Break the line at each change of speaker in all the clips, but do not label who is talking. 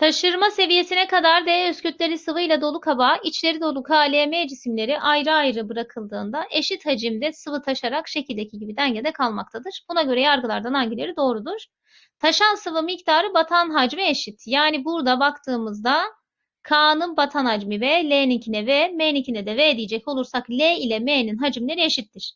Taşırma seviyesine kadar D kütleli sıvıyla dolu kaba, içleri dolu KLM cisimleri ayrı ayrı bırakıldığında eşit hacimde sıvı taşarak şekildeki gibi dengede kalmaktadır. Buna göre yargılardan hangileri doğrudur? Taşan sıvı miktarı batan hacmi eşit. Yani burada baktığımızda K'nın batan hacmi V, L'ninkine V, M'ninkine de V diyecek olursak L ile M'nin hacimleri eşittir.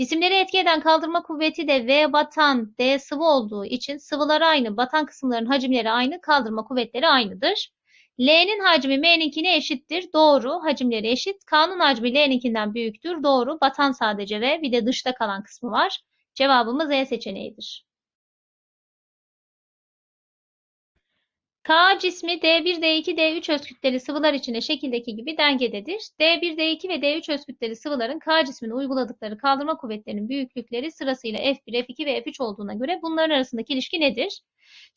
Cisimleri etki eden kaldırma kuvveti de V batan, D sıvı olduğu için sıvılar aynı, batan kısımların hacimleri aynı, kaldırma kuvvetleri aynıdır. L'nin hacmi M'ninkine eşittir. Doğru. Hacimleri eşit. K'nın hacmi L'ninkinden büyüktür. Doğru. Batan sadece V. Bir de dışta kalan kısmı var. Cevabımız E seçeneğidir. K cismi D1, D2, D3 öz kütleli sıvılar içinde şekildeki gibi dengededir. D1, D2 ve D3 öz kütleli sıvıların K cismine uyguladıkları kaldırma kuvvetlerinin büyüklükleri sırasıyla F1, F2 ve F3 olduğuna göre bunların arasındaki ilişki nedir?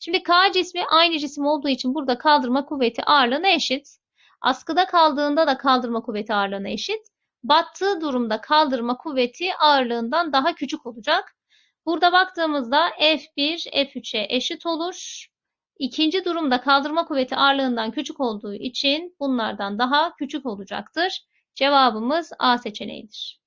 Şimdi K cismi aynı cisim olduğu için burada kaldırma kuvveti ağırlığına eşit. Askıda kaldığında da kaldırma kuvveti ağırlığına eşit. Battığı durumda kaldırma kuvveti ağırlığından daha küçük olacak. Burada baktığımızda F1 F3'e eşit olur. İkinci durumda kaldırma kuvveti ağırlığından küçük olduğu için bunlardan daha küçük olacaktır. Cevabımız A seçeneğidir.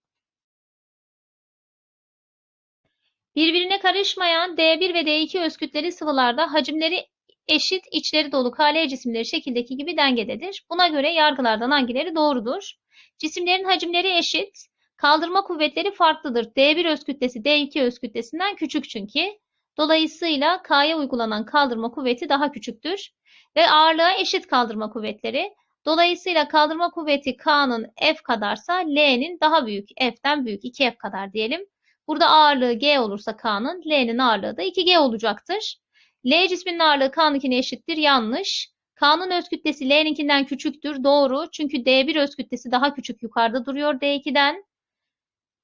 Birbirine karışmayan D1 ve D2 öz kütleli sıvılarda hacimleri eşit içleri dolu KL cisimleri şekildeki gibi dengededir. Buna göre yargılardan hangileri doğrudur? Cisimlerin hacimleri eşit, kaldırma kuvvetleri farklıdır. D1 öz kütlesi D2 öz kütlesinden küçük çünkü. Dolayısıyla K'ya uygulanan kaldırma kuvveti daha küçüktür ve ağırlığa eşit kaldırma kuvvetleri. Dolayısıyla kaldırma kuvveti K'nın F kadarsa L'nin daha büyük, F'den büyük 2F kadar diyelim. Burada ağırlığı G olursa K'nın, L'nin ağırlığı da 2G olacaktır. L cisminin ağırlığı K'nınkine eşittir. Yanlış. K'nın öz kütlesi L'ninkinden küçüktür. Doğru. Çünkü D1 öz kütlesi daha küçük yukarıda duruyor D2'den.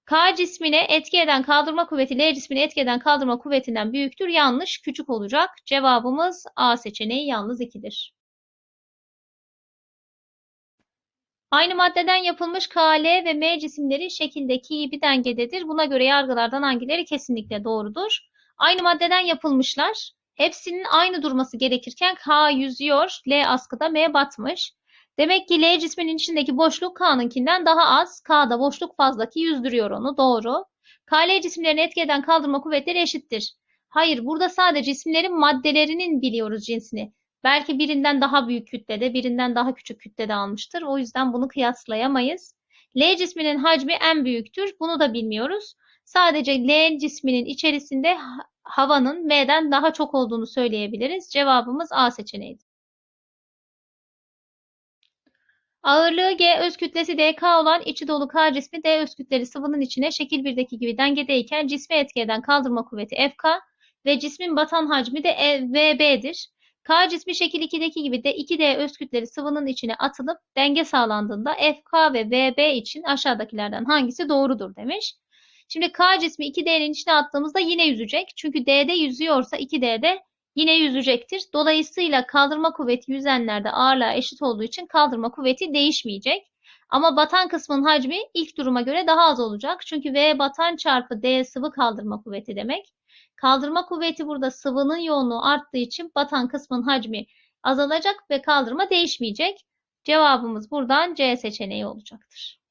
K cismine etki eden kaldırma kuvveti L cismine etki eden kaldırma kuvvetinden büyüktür. Yanlış, küçük olacak. Cevabımız A seçeneği yalnız 2'dir. Aynı maddeden yapılmış KL ve M cisimleri şekildeki gibi dengededir. Buna göre yargılardan hangileri kesinlikle doğrudur? Aynı maddeden yapılmışlar. Hepsinin aynı durması gerekirken K yüzüyor, L askıda, M batmış. Demek ki L cisminin içindeki boşluk K'nınkinden daha az. K'da boşluk fazla ki yüzdürüyor onu. Doğru. KL cisimlerini etki eden kaldırma kuvvetleri eşittir. Hayır, burada sadece cisimlerin maddelerinin biliyoruz cinsini. Belki birinden daha büyük kütlede, birinden daha küçük kütlede almıştır. O yüzden bunu kıyaslayamayız. L cisminin hacmi en büyüktür. Bunu da bilmiyoruz. Sadece L cisminin içerisinde havanın M'den daha çok olduğunu söyleyebiliriz. Cevabımız A seçeneğidir. Ağırlığı G öz kütlesi dk olan içi dolu K cismi D öz kütleli sıvının içine şekil 1'deki gibi dengedeyken cisme etki eden kaldırma kuvveti FK ve cismin batan hacmi de e, VB'dir. K cismi şekil 2'deki gibi de 2D öz kütleli sıvının içine atılıp denge sağlandığında FK ve VB için aşağıdakilerden hangisi doğrudur demiş. Şimdi K cismi 2D'nin içine attığımızda yine yüzecek. Çünkü D'de yüzüyorsa 2D'de yine yüzecektir. Dolayısıyla kaldırma kuvveti yüzenlerde ağırlığa eşit olduğu için kaldırma kuvveti değişmeyecek. Ama batan kısmın hacmi ilk duruma göre daha az olacak. Çünkü V batan çarpı D sıvı kaldırma kuvveti demek. Kaldırma kuvveti burada sıvının yoğunluğu arttığı için batan kısmın hacmi azalacak ve kaldırma değişmeyecek. Cevabımız buradan C seçeneği olacaktır.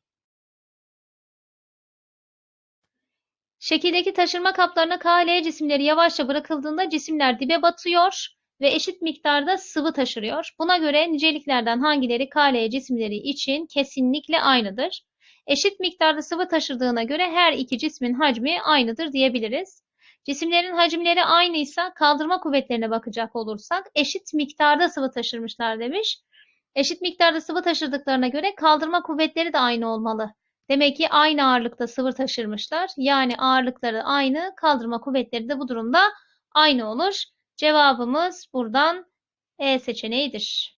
Şekildeki taşırma kaplarına KL cisimleri yavaşça bırakıldığında cisimler dibe batıyor ve eşit miktarda sıvı taşırıyor. Buna göre niceliklerden hangileri KL cisimleri için kesinlikle aynıdır? Eşit miktarda sıvı taşırdığına göre her iki cismin hacmi aynıdır diyebiliriz. Cisimlerin hacimleri aynıysa kaldırma kuvvetlerine bakacak olursak eşit miktarda sıvı taşırmışlar demiş. Eşit miktarda sıvı taşırdıklarına göre kaldırma kuvvetleri de aynı olmalı. Demek ki aynı ağırlıkta sıvı taşırmışlar. Yani ağırlıkları aynı, kaldırma kuvvetleri de bu durumda aynı olur. Cevabımız buradan E seçeneğidir.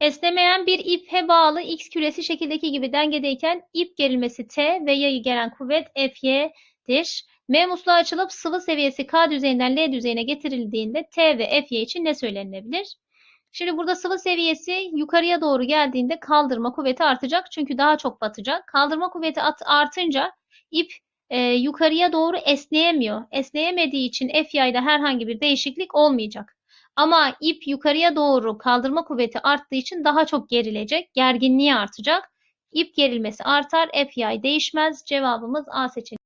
Esnemeyen bir ipe bağlı X küresi şekildeki gibi dengedeyken ip gerilmesi T ve yayı gelen kuvvet Fy'dir. M musluğu açılıp sıvı seviyesi K düzeyinden L düzeyine getirildiğinde T ve Fy için ne söylenilebilir? Şimdi burada sıvı seviyesi yukarıya doğru geldiğinde kaldırma kuvveti artacak. Çünkü daha çok batacak. Kaldırma kuvveti artınca ip e, yukarıya doğru esneyemiyor. Esneyemediği için F yayda herhangi bir değişiklik olmayacak. Ama ip yukarıya doğru kaldırma kuvveti arttığı için daha çok gerilecek. Gerginliği artacak. İp gerilmesi artar. F yay değişmez. Cevabımız A seçeneği.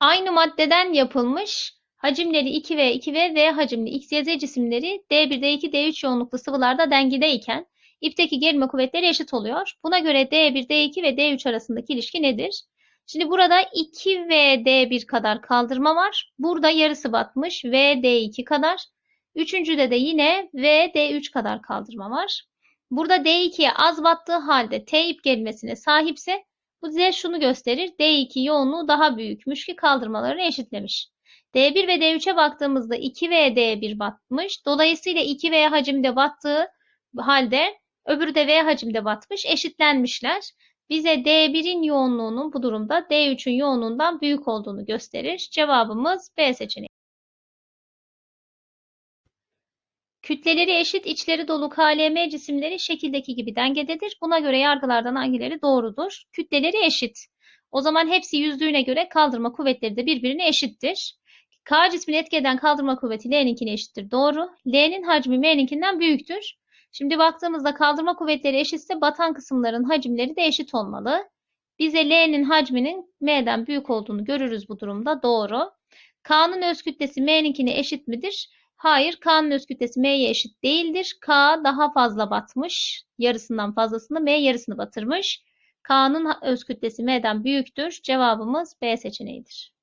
Aynı maddeden yapılmış hacimleri 2V, 2V, V hacimli X, Y, Z cisimleri D1, D2, D3 yoğunluklu sıvılarda dengedeyken ipteki gerilme kuvvetleri eşit oluyor. Buna göre D1, D2 ve D3 arasındaki ilişki nedir? Şimdi burada 2V, D1 kadar kaldırma var. Burada yarısı batmış V, D2 kadar. Üçüncüde de yine V, D3 kadar kaldırma var. Burada D2'ye az battığı halde T ip gerilmesine sahipse bu bize şunu gösterir. D2 yoğunluğu daha büyükmüş ki kaldırmalarını eşitlemiş. D1 ve D3'e baktığımızda 2V D1 batmış. Dolayısıyla 2V hacimde battığı halde öbürü de V hacimde batmış. Eşitlenmişler. Bize D1'in yoğunluğunun bu durumda D3'ün yoğunluğundan büyük olduğunu gösterir. Cevabımız B seçeneği. Kütleleri eşit, içleri dolu KLM cisimleri şekildeki gibi dengededir. Buna göre yargılardan hangileri doğrudur? Kütleleri eşit. O zaman hepsi yüzdüğüne göre kaldırma kuvvetleri de birbirine eşittir. K cismini etki eden kaldırma kuvveti L'ninkine eşittir. Doğru. L'nin hacmi M'ninkinden büyüktür. Şimdi baktığımızda kaldırma kuvvetleri eşitse batan kısımların hacimleri de eşit olmalı. Bize L'nin hacminin M'den büyük olduğunu görürüz bu durumda. Doğru. K'nın öz kütlesi M'ninkine eşit midir? Hayır, K'nın öz kütlesi M'ye eşit değildir. K daha fazla batmış. Yarısından fazlasını M yarısını batırmış. K'nın öz kütlesi M'den büyüktür. Cevabımız B seçeneğidir.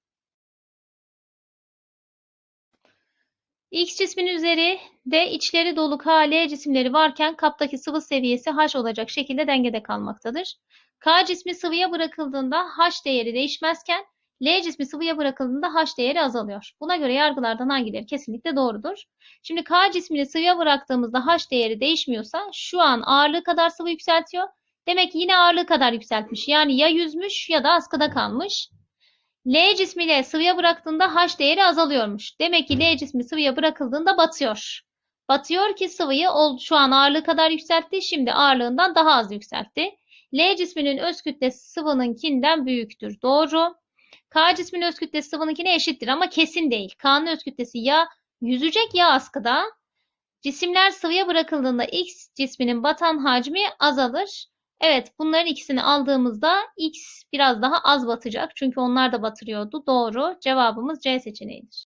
X cismin üzerinde içleri dolu K, L cisimleri varken kaptaki sıvı seviyesi H olacak şekilde dengede kalmaktadır. K cismi sıvıya bırakıldığında H değeri değişmezken L cismi sıvıya bırakıldığında H değeri azalıyor. Buna göre yargılardan hangileri kesinlikle doğrudur? Şimdi K cismini sıvıya bıraktığımızda H değeri değişmiyorsa şu an ağırlığı kadar sıvı yükseltiyor. Demek ki yine ağırlığı kadar yükseltmiş. Yani ya yüzmüş ya da askıda kalmış. L cismiyle sıvıya bıraktığında H değeri azalıyormuş. Demek ki L cismi sıvıya bırakıldığında batıyor. Batıyor ki sıvıyı şu an ağırlığı kadar yükseltti. Şimdi ağırlığından daha az yükseltti. L cisminin öz kütlesi sıvınınkinden büyüktür. Doğru. K cisminin öz kütlesi sıvınınkine eşittir ama kesin değil. K'nın öz kütlesi ya yüzecek ya askıda. Cisimler sıvıya bırakıldığında X cisminin batan hacmi azalır. Evet bunların ikisini aldığımızda X biraz daha az batacak. Çünkü onlar da batırıyordu. Doğru. Cevabımız C seçeneğidir.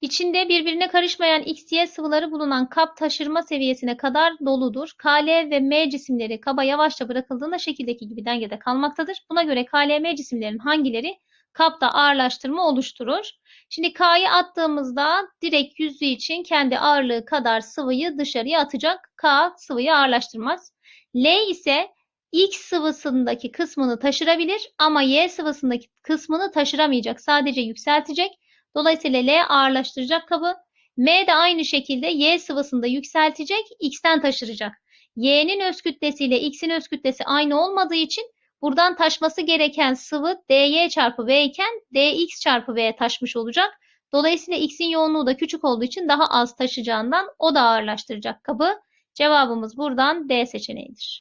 İçinde birbirine karışmayan X, Y sıvıları bulunan kap taşırma seviyesine kadar doludur. KL ve M cisimleri kaba yavaşça bırakıldığında şekildeki gibi dengede kalmaktadır. Buna göre KLM cisimlerin hangileri kapta ağırlaştırma oluşturur? Şimdi K'yı attığımızda direkt yüzü için kendi ağırlığı kadar sıvıyı dışarıya atacak. K sıvıyı ağırlaştırmaz. L ise X sıvısındaki kısmını taşırabilir ama Y sıvısındaki kısmını taşıramayacak. Sadece yükseltecek. Dolayısıyla L ağırlaştıracak kabı. M de aynı şekilde Y sıvısında yükseltecek, X'ten taşıracak. Y'nin öz kütlesiyle X'in öz kütlesi aynı olmadığı için buradan taşması gereken sıvı dy çarpı v iken dx çarpı v taşmış olacak. Dolayısıyla x'in yoğunluğu da küçük olduğu için daha az taşıyacağından o da ağırlaştıracak kabı. Cevabımız buradan D seçeneğidir.